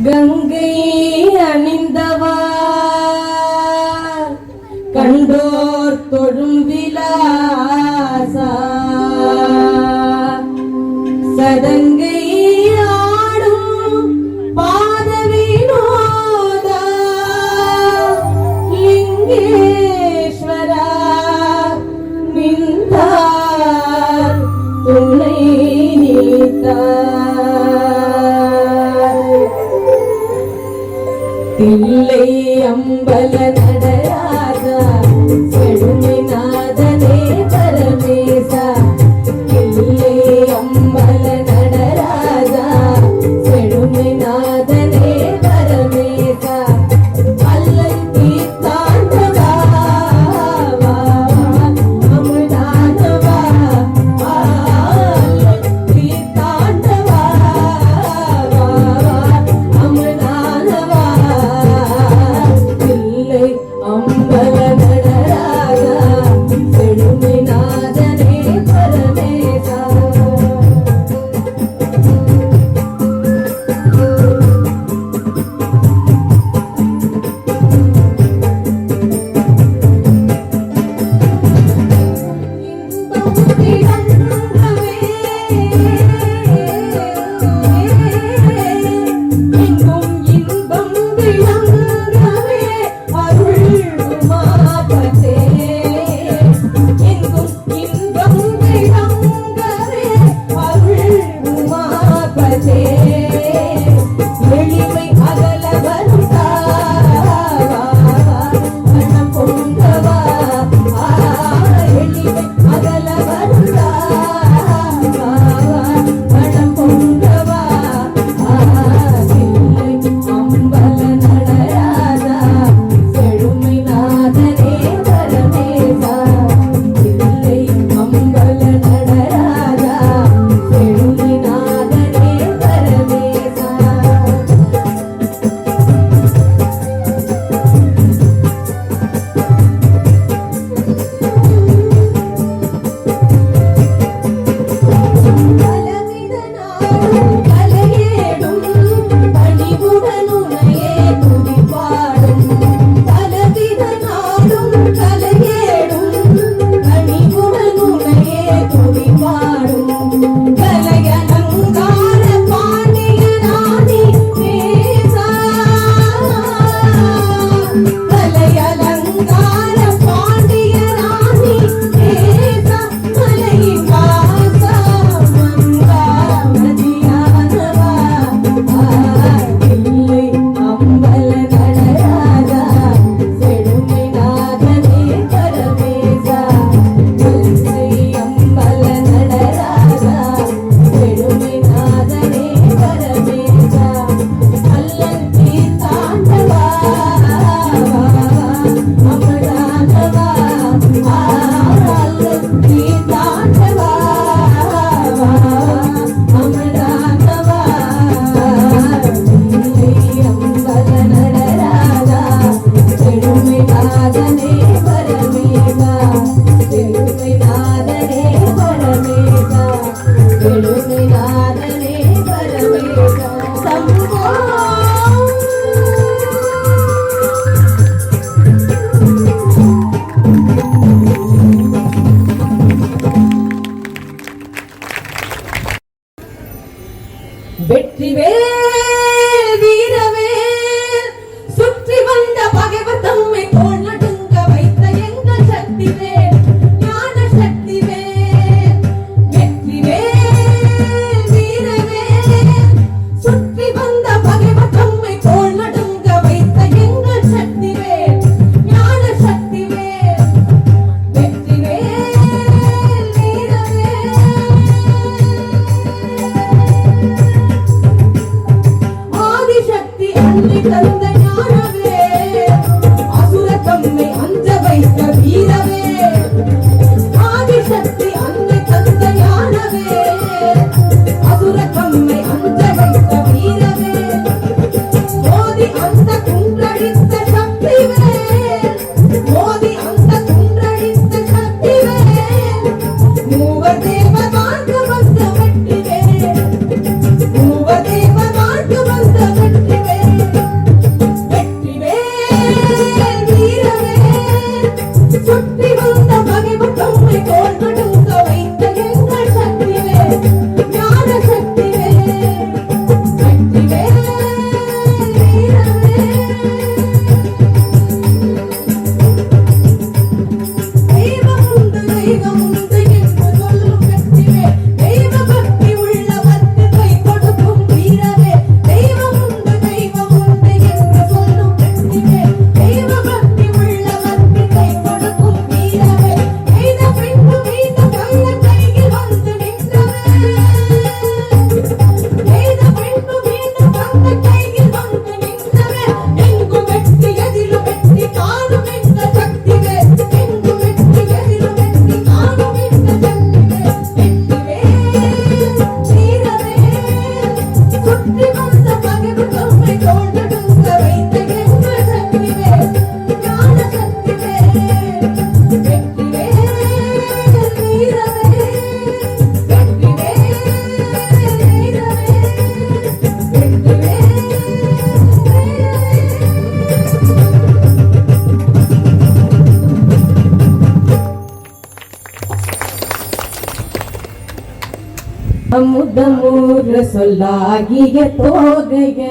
கங்கை அணிந்தவா? கண்டோர் தொழும் விலாசா? சதங்கை வெற்றிவேல் Senhor. அமுதமூர் சொல்லாகிய தோகைய